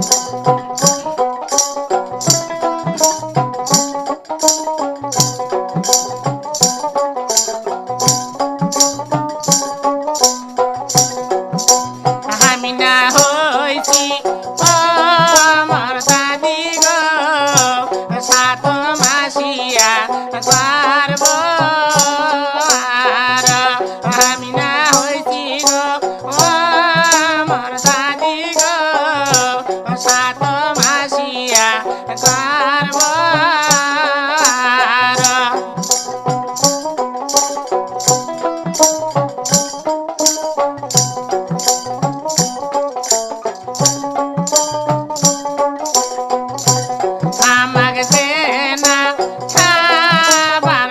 Música আমাক না খাবার